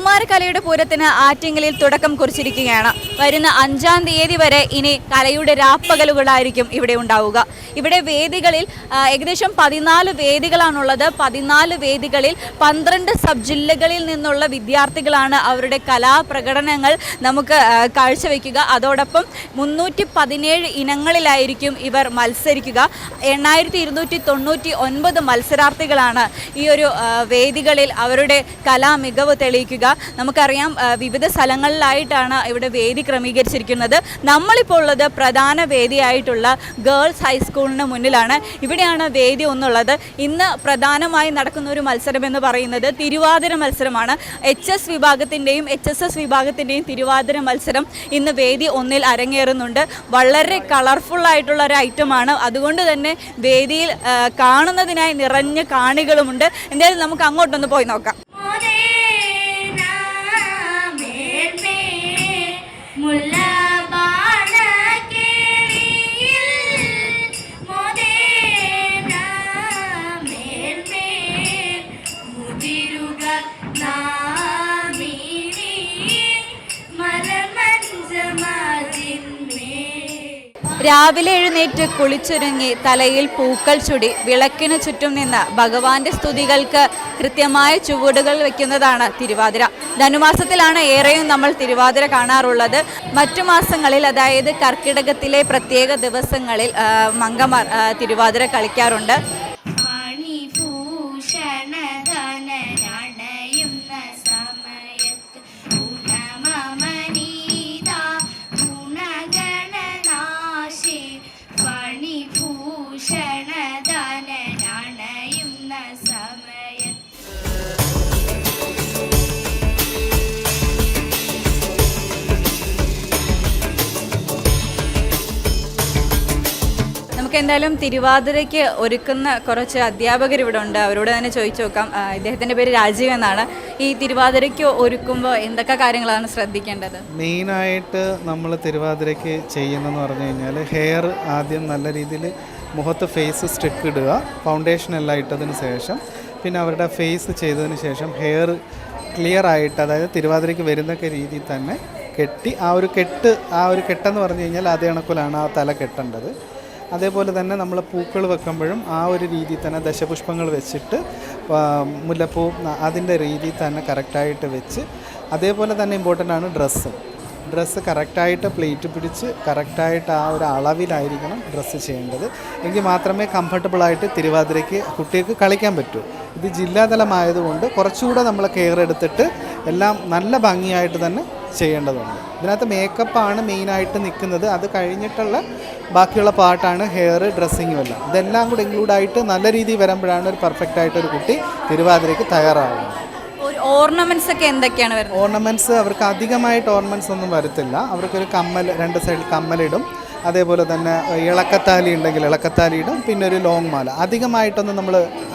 much. കൗമാരകലയുടെ പൂരത്തിന് ആറ്റിങ്ങലിൽ തുടക്കം കുറിച്ചിരിക്കുകയാണ്. വരുന്ന അഞ്ചാം തീയതി വരെ ഇനി കലയുടെ രാപ്പകലുകളായിരിക്കും ഇവിടെ ഉണ്ടാവുക. ഇവിടെ വേദികളിൽ ഏകദേശം പതിനാല് വേദികളാണുള്ളത്. പതിനാല് വേദികളിൽ പന്ത്രണ്ട് സബ് ജില്ലകളിൽ നിന്നുള്ള വിദ്യാർത്ഥികളാണ് അവരുടെ കലാപ്രകടനങ്ങൾ നമുക്ക് കാഴ്ചവെക്കുക. അതോടൊപ്പം മുന്നൂറ്റി പതിനേഴ് ഇനങ്ങളിലായിരിക്കും ഇവർ മത്സരിക്കുക. എണ്ണായിരത്തി ഇരുന്നൂറ്റി തൊണ്ണൂറ്റി ഒൻപത് മത്സരാർത്ഥികളാണ് ഈ ഒരു വേദികളിൽ അവരുടെ കലാ മികവ് തെളിയിക്കുക. നമുക്കറിയാം വിവിധ സ്ഥലങ്ങളിലായിട്ടാണ് ഇവിടെ വേദി ക്രമീകരിച്ചിരിക്കുന്നത്. നമ്മളിപ്പോൾ ഉള്ളത് പ്രധാന വേദിയായിട്ടുള്ള ഗേൾസ് ഹൈസ്കൂളിന് മുന്നിലാണ്. ഇവിടെയാണ് വേദി ഒന്നുള്ളത്. ഇന്ന് പ്രധാനമായി നടക്കുന്ന ഒരു മത്സരം എന്ന് പറയുന്നത് തിരുവാതിര മത്സരമാണ്. എച്ച് എസ് വിഭാഗത്തിന്റെയും എച്ച് എസ് എസ് വിഭാഗത്തിന്റെയും തിരുവാതിര മത്സരം ഇന്ന് വേദി ഒന്നിൽ അരങ്ങേറുന്നുണ്ട്. വളരെ കളർഫുള്ളായിട്ടുള്ള ഒരു ഐറ്റമാണ്. അതുകൊണ്ട് തന്നെ വേദിയിൽ കാണുന്നതിനായി നിറഞ്ഞ കാണികളുമുണ്ട്. എന്തായാലും നമുക്ക് അങ്ങോട്ടൊന്ന് പോയി നോക്കാം. volar. രാവിലെ എഴുന്നേറ്റ് കുളിച്ചൊരുങ്ങി തലയിൽ പൂക്കൾ ചുടി വിളക്കിന് ചുറ്റും നിന്ന് ഭഗവാന്റെ സ്തുതികൾക്ക് കൃത്യമായ ചുവടുകൾ വെക്കുന്നതാണ് തിരുവാതിര. ധനുമാസത്തിലാണ് ഏറെയും നമ്മൾ തിരുവാതിര കാണാറുള്ളത്. മറ്റു മാസങ്ങളിൽ അതായത് കർക്കിടകത്തിലെ പ്രത്യേക ദിവസങ്ങളിൽ മംഗമാർ തിരുവാതിര കളിക്കാറുണ്ട്. നമുക്ക് എന്തായാലും തിരുവാതിരയ്ക്ക് ഒരുക്കുന്ന കുറച്ച് അധ്യാപകർ ഇവിടെ ഉണ്ട്. അവരോട് തന്നെ ചോദിച്ചു നോക്കാം. ഇദ്ദേഹത്തിന്റെ പേര് രാജീവ് എന്നാണ്. ഈ തിരുവാതിരയ്ക്ക് ഒരുക്കുമ്പോൾ എന്തൊക്കെ കാര്യങ്ങളാണ് ശ്രദ്ധിക്കേണ്ടത്? മെയിനായിട്ട് നമ്മൾ തിരുവാതിരയ്ക്ക് ചെയ്യുന്നതെന്ന് പറഞ്ഞു കഴിഞ്ഞാൽ ഹെയർ ആദ്യം നല്ല രീതിയിൽ മുഖത്ത് ഫേസ് സ്റ്റിക്ക് ഇടുക ഫൗണ്ടേഷൻ എല്ലാം ഇട്ടതിന് ശേഷം പിന്നെ അവരുടെ ഫേസ് ചെയ്തതിന് ശേഷം ഹെയർ ക്ലിയർ ആയിട്ട് അതായത് തിരുവാതിരയ്ക്ക് വരുന്നൊക്കെ രീതിയിൽ തന്നെ കെട്ടി ആ ഒരു കെട്ട് ആ ഒരു കെട്ടെന്ന് പറഞ്ഞു കഴിഞ്ഞാൽ അതേ കണക്കിലാണ് ആ തല കെട്ടേണ്ടത്. അതേപോലെ തന്നെ നമ്മൾ പൂക്കൾ വെക്കുമ്പോഴും ആ ഒരു രീതിയിൽ തന്നെ ദശപുഷ്പങ്ങൾ വെച്ചിട്ട് മുല്ലപ്പൂ അതിന്റെ രീതിയിൽ തന്നെ കറക്റ്റായിട്ട് വെച്ച് അതേപോലെ തന്നെ ഇമ്പോർട്ടന്റ് ആണ് ഡ്രസ്സ് ഡ്രസ്സ് കറക്റ്റായിട്ട് പ്ലേറ്റ് പിടിച്ച് കറക്റ്റായിട്ട് ആ ഒരു അളവിലായിരിക്കണം ഡ്രസ്സ് ചെയ്യേണ്ടത്. എങ്കിൽ മാത്രമേ കംഫർട്ടബിളായിട്ട് തിരുവാതിരയ്ക്ക് കുട്ടികൾക്ക് കളിക്കാൻ പറ്റൂ. ഇത് ജില്ലാതലമായതുകൊണ്ട് കുറച്ചുകൂടെ നമ്മൾ കെയർ എടുത്തിട്ട് എല്ലാം നല്ല ഭംഗിയായിട്ട് തന്നെ ചെയ്യേണ്ടതുണ്ട്. ഇതിനകത്ത് മേക്കപ്പാണ് മെയിനായിട്ട് നിൽക്കുന്നത്. അത് കഴിഞ്ഞിട്ടുള്ള ബാക്കിയുള്ള പാട്ടാണ് ഹെയർ ഡ്രസ്സിങ്ങും എല്ലാം ഇതെല്ലാം കൂടെ ഇൻക്ലൂഡ് ആയിട്ട് നല്ല രീതിയിൽ വരുമ്പോഴാണ് ഒരു പെർഫെക്റ്റ് ആയിട്ട് ഒരു കുട്ടി തിരുവാതിരയ്ക്ക് തയ്യാറാവുന്നത് ഓർണമെന്റ്സ് ഒക്കെ എന്തൊക്കെയാണ് വരുന്നത്? ഓർണമെന്റ്സ് അവർക്ക് അധികമായിട്ട് ഓർണമെന്റ്സ് ഒന്നും വരത്തില്ല. അവർക്കൊരു കമ്മൽ രണ്ട് സൈഡിൽ കമ്മലിടും. അതേപോലെ തന്നെ ഇളക്കത്താലി ഉണ്ടെങ്കിൽ ഇളക്കത്താലി ഇടും പിന്നെ ഒരു ലോങ് മാല. അധികമായിട്ടൊന്നും നമ്മൾ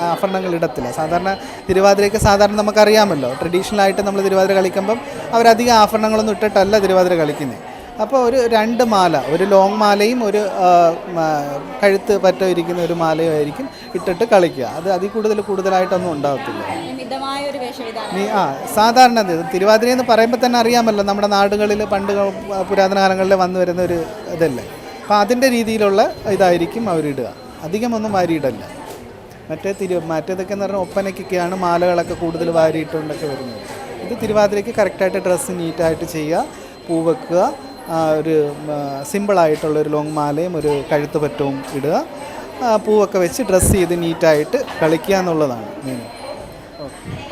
ആഭരണങ്ങൾ ഇടത്തില്ല. സാധാരണ തിരുവാതിരയ്ക്ക് സാധാരണ നമുക്കറിയാമല്ലോ. ട്രഡീഷണലായിട്ട് നമ്മൾ തിരുവാതിര കളിക്കുമ്പം അവരധികം ആഭരണങ്ങളൊന്നും ഇട്ടിട്ടല്ല തിരുവാതിര കളിക്കുന്നത് അപ്പോൾ ഒരു രണ്ട് മാല ഒരു ലോങ് മാലയും ഒരു കഴുത്ത് പറ്റ ഇരിക്കുന്ന ഒരു മാലയും ആയിരിക്കും ഇട്ടിട്ട് കളിക്കുക. അത് അതിൽ കൂടുതൽ കൂടുതലായിട്ടൊന്നും ഉണ്ടാകത്തില്ല ആ സാധാരണ തിരുവാതിര എന്ന് പറയുമ്പോൾ തന്നെ അറിയാമല്ലോ നമ്മുടെ നാടുകളിൽ പണ്ട് പുരാതന കാലങ്ങളിൽ വന്നു വരുന്ന ഒരു ഇതല്ലേ. അപ്പോൾ അതിന്റെ രീതിയിലുള്ള ഇതായിരിക്കും അവരിടുക. അധികമൊന്നും വാരിയിടല്ല. മറ്റേ തിരു മറ്റേതൊക്കെ എന്ന് പറഞ്ഞാൽ ഒപ്പനയ്ക്കൊക്കെയാണ് മാലകളൊക്കെ കൂടുതൽ വാരിയിട്ടുണ്ടൊക്കെ വരുന്നത്. ഇത് തിരുവാതിരയ്ക്ക് കറക്റ്റായിട്ട് ഡ്രസ്സ് നീറ്റായിട്ട് ചെയ്യുക പൂ വെക്കുക ഒരു സിമ്പിളായിട്ടുള്ള ഒരു ലോങ് മാലയും ഒരു കഴുത്ത് പറ്റവും ഇടുക പൂവൊക്കെ വെച്ച് ഡ്രസ്സ് ചെയ്ത് നീറ്റായിട്ട് കളിക്കുക എന്നുള്ളതാണ് മെയിൻ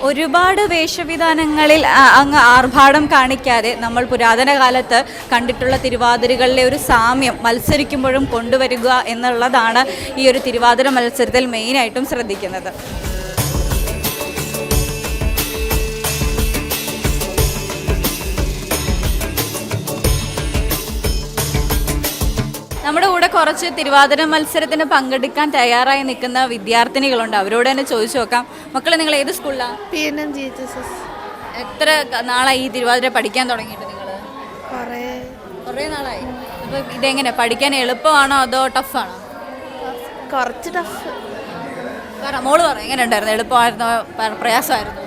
ഒരുപാട് വേഷവിധാനങ്ങളിൽ അങ്ങ് ആർഭാടം കാണിക്കാതെ നമ്മൾ പുരാതന കാലത്ത് കണ്ടിട്ടുള്ള തിരുവാതിരകളിലെ ഒരു സാമ്യം മത്സരിക്കുമ്പോഴും കൊണ്ടുവരിക എന്നുള്ളതാണ് ഈ ഒരു തിരുവാതിര മത്സരത്തിൽ മെയിനായിട്ടും ശ്രദ്ധിക്കുന്നത്. കുറച്ച് തിരുവാതിര മത്സരത്തിന് പങ്കെടുക്കാൻ തയ്യാറായി നിൽക്കുന്ന വിദ്യാർത്ഥിനികളുണ്ട്. അവരോട് തന്നെ ചോദിച്ചു നോക്കാം. മക്കളെ നിങ്ങൾ ഏത് സ്കൂളിലാണ് P N G H S S എത്ര നാളായി ഈ തിരുവാതിര പഠിക്കാൻ തുടങ്ങിയിട്ട് നിങ്ങൾ? കുറേ. കുറേ നാളായി. അപ്പോൾ ഇതെങ്ങനെ പഠിക്കാൻ എളുപ്പമാണോ അതോ ടഫാണോ? കുറച്ച് ടഫ് പറ മോൾ പറ എങ്ങനെ ഉണ്ടായിരുന്നു എളുപ്പമായിരുന്നോ പ്രയാസമായിരുന്നു?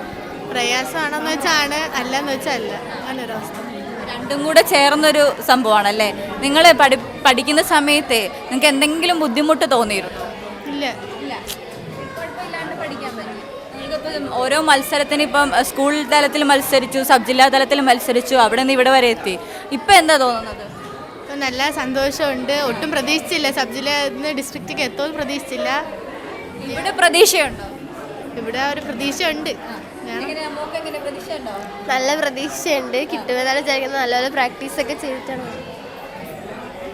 പ്രയാസമാണോ എന്ന് വെച്ചാണ് അല്ലെന്ന് വെച്ചാൽ അല്ല. അങ്ങനെ ഒരു അവസ്ഥ രണ്ടും കൂടെ ചേർന്നൊരു സംഭവമാണല്ലേ? നിങ്ങൾ പഠി പഠിക്കുന്ന സമയത്തെ നിങ്ങൾക്ക് എന്തെങ്കിലും ബുദ്ധിമുട്ട് തോന്നിയിരുന്നു ഇല്ല. ഓരോ മത്സരത്തിന് ഇപ്പം സ്കൂൾ തലത്തിൽ മത്സരിച്ചു സബ് ജില്ലാ തലത്തിൽ മത്സരിച്ചു അവിടെ നിന്ന് ഇവിടെ വരെ എത്തി. ഇപ്പം എന്താ തോന്നുന്നത്? ഇപ്പം നല്ല സന്തോഷമുണ്ട്. ഒട്ടും പ്രതീക്ഷിച്ചില്ല. സബ് ജില്ലയിൽ ഡിസ്ട്രിക്റ്റിലേക്ക് എത്തുമെന്ന് പ്രതീക്ഷിച്ചില്ല. ഇവിടെ പ്രതീക്ഷയുണ്ടോ? ഇവിടെ ഒരു പ്രതീക്ഷയുണ്ട്. പ്രതീക്ഷയുണ്ടോ? നല്ല പ്രതീക്ഷയുണ്ട്. കിട്ടുമെന്നാണ് വിചാരിക്കുന്നത്. നല്ലപോലെ പ്രാക്ടീസ് ഒക്കെ ചെയ്തിട്ടാണ്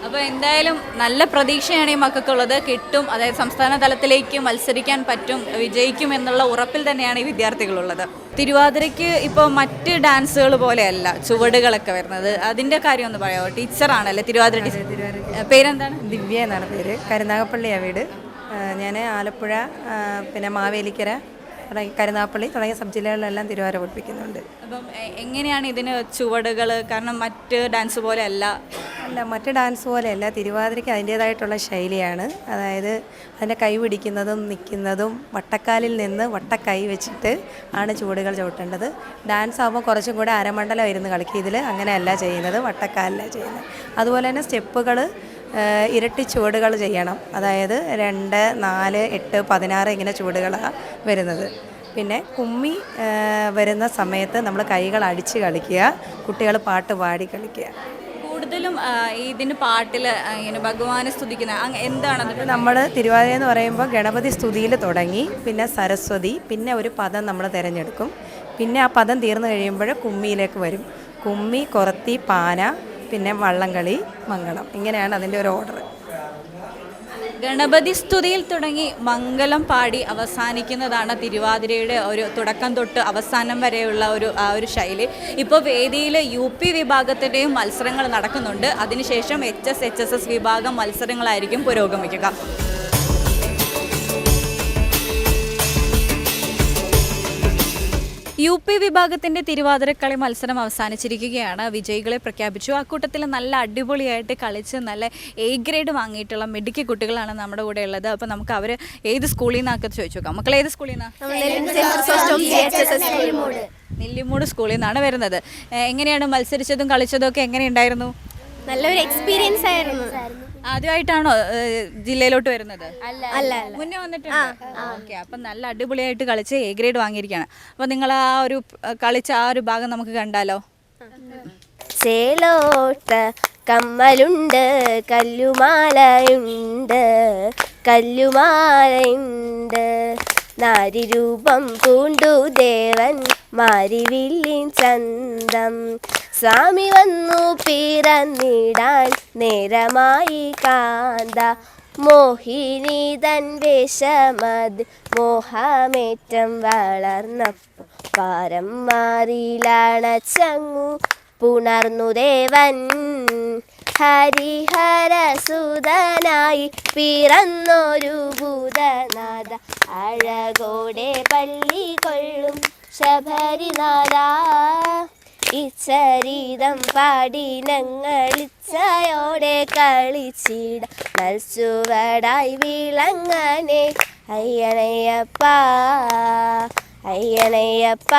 അപ്പോൾ എന്തായാലും നല്ല പ്രതീക്ഷയാണ് ഈ മക്കൾക്കുള്ളത്. കിട്ടും. അതായത് സംസ്ഥാന തലത്തിലേക്ക് മത്സരിക്കാൻ പറ്റും വിജയിക്കും എന്നുള്ള ഉറപ്പിൽ തന്നെയാണ് ഈ വിദ്യാർത്ഥികളുള്ളത്. തിരുവാതിരയ്ക്ക് ഇപ്പോൾ മറ്റ് ഡാൻസുകൾ പോലെയല്ല ചുവടുകളൊക്കെ വരുന്നത്. അതിന്റെ കാര്യം ഒന്ന് പറയാമോ? ടീച്ചറാണല്ലേ തിരുവാതിര ടീച്ചർ? പേരെന്താണ്? ദിവ്യ എന്നാണ് പേര്. കരുനാഗപ്പള്ളിയാണ് വീട് ഞാൻ ആലപ്പുഴ പിന്നെ മാവേലിക്കര തുടങ്ങി കരുനാപ്പള്ളി തുടങ്ങിയ സബ് ജില്ലകളിലെല്ലാം തിരുവാര പഠിപ്പിക്കുന്നുണ്ട് അപ്പം എങ്ങനെയാണ് ഇതിന് ചുവടുകൾ കാരണം മറ്റ് ഡാൻസ് പോലെ അല്ല അല്ല മറ്റ് ഡാൻസ് പോലെയല്ല. തിരുവാതിരയ്ക്ക് അതിന്റേതായിട്ടുള്ള ശൈലിയാണ്. അതായത് അതിന്റെ കൈ പിടിക്കുന്നതും നിൽക്കുന്നതും വട്ടക്കാലിൽ നിന്ന് വട്ടക്കൈ വെച്ചിട്ട് ആണ് ചുവടുകൾ ചവിട്ടേണ്ടത്. ഡാൻസ് ആകുമ്പോൾ കുറച്ചും കൂടെ അരമണ്ഡലം ഇരുന്ന് കളിക്കും ഇതിൽ അങ്ങനെയല്ല ചെയ്യുന്നത് വട്ടക്കാലിലാണ് ചെയ്യുന്നത്. അതുപോലെ തന്നെ സ്റ്റെപ്പുകൾ ഇരട്ടി ചുവടുകൾ ചെയ്യണം. അതായത് രണ്ട് നാല് എട്ട് പതിനാറ് ഇങ്ങനെ ചുവടുകളാണ് വരുന്നത്. പിന്നെ കുമ്മി വരുന്ന സമയത്ത് നമ്മൾ കൈകൾ അടിച്ച് കളിക്കുക കുട്ടികൾ പാട്ട് പാടി കളിക്കുക. കൂടുതലും ഇതിന് പാട്ടിൽ ഇങ്ങനെ ഭഗവാനെ സ്തുതിക്കുന്ന അങ്ങ് എന്താണത് നമ്മൾ തിരുവാതിര എന്ന് പറയുമ്പോൾ ഗണപതി സ്തുതിയിൽ തുടങ്ങി പിന്നെ സരസ്വതി പിന്നെ ഒരു പദം നമ്മൾ തിരഞ്ഞെടുക്കും. പിന്നെ ആ പദം തീർന്നു കഴിയുമ്പോൾ കുമ്മിയിലേക്ക് വരും. കുമ്മി കുറത്തി പാന പിന്നെ വള്ളംകളി മംഗളം. ഇങ്ങനെയാണ് അതിന്റെ ഒരു ഓർഡർ ഗണപതി സ്തുതിയിൽ തുടങ്ങി മംഗളം പാടി അവസാനിക്കുന്നതാണ് തിരുവാതിരയുടെ ഒരു തുടക്കം തൊട്ട് അവസാനം വരെയുള്ള ഒരു ആ ഒരു ശൈലി. ഇപ്പോൾ വേദിയിൽ യു പി വിഭാഗത്തിന്റെയും മത്സരങ്ങൾ നടക്കുന്നുണ്ട്. അതിനുശേഷം H S H S S വിഭാഗം മത്സരങ്ങളായിരിക്കും പുരോഗമിക്കുക. യു പി വിഭാഗത്തിന്റെ തിരുവാതിരക്കളി മത്സരം അവസാനിച്ചിരിക്കുകയാണ്. വിജയികളെ പ്രഖ്യാപിച്ചു. അക്കൂട്ടത്തിൽ നല്ല അടിപൊളിയായിട്ട് കളിച്ച് നല്ല എ ഗ്രേഡ് വാങ്ങിയിട്ടുള്ള മിടുക്കി കുട്ടികളാണ് നമ്മുടെ കൂടെ ഉള്ളത്. അപ്പൊ നമുക്ക് അവർ ഏത് സ്കൂളിൽ നിന്നൊക്കെ ചോദിച്ചു നോക്കാം. മക്കൾ ഏത് സ്കൂളിൽ നിന്നാണ് നെല്ലിമൂട്. സ്കൂളിൽ നിന്നാണ് വരുന്നത്. എങ്ങനെയാണ് മത്സരിച്ചതും കളിച്ചതും ഒക്കെ എങ്ങനെയുണ്ടായിരുന്നു നല്ലൊരു എക്സ്പീരിയൻസ് ആയിരുന്നു. ആദ്യമായിട്ടാണോ ജില്ലയിലോട്ട് വരുന്നത്? അല്ല മുന്നേ വന്നിട്ടുണ്ട്. ഓക്കെ അപ്പം നല്ല അടിപൊളിയായിട്ട് കളിച്ച് എ ഗ്രേഡ് വാങ്ങിയിരിക്കുകയാണ്. അപ്പോൾ നിങ്ങൾ ആ ഒരു കളിച്ച ആ ഒരു ഭാഗം നമുക്ക് കണ്ടാലോ? ചേലോട്ട കമ്മലുണ്ട് കല്ലുമാലയുണ്ട് കല്ലുമാലയുണ്ട്. നാരിരൂപം പൂണ്ടു ദേവൻ മാരിവില്ലിൻ ചന്തം. സ്വാമി വന്നു പിറന്നിടാൻ നേരമായി കാന്ത. മോഹിനി തൻ വേഷമത് മോഹമേറ്റം വളർന്നപ്പോൾ പാരം മാറിയിലാണ് ചങ്ങു പുണർന്നു ദേവൻ. ഹരിഹരസുതനായി പിറന്നൊരു ഭൂതനാഥ. അഴകോടെ പള്ളി കൊള്ളും ശബരിനാഥ. ഇച്ചരീതം പാടി ഞങ്ങൾ ഇച്ചയോടെ കളിച്ചിട. മത്സുവടായി വിളങ്ങനെ അയ്യണയപ്പ അയ്യണയപ്പ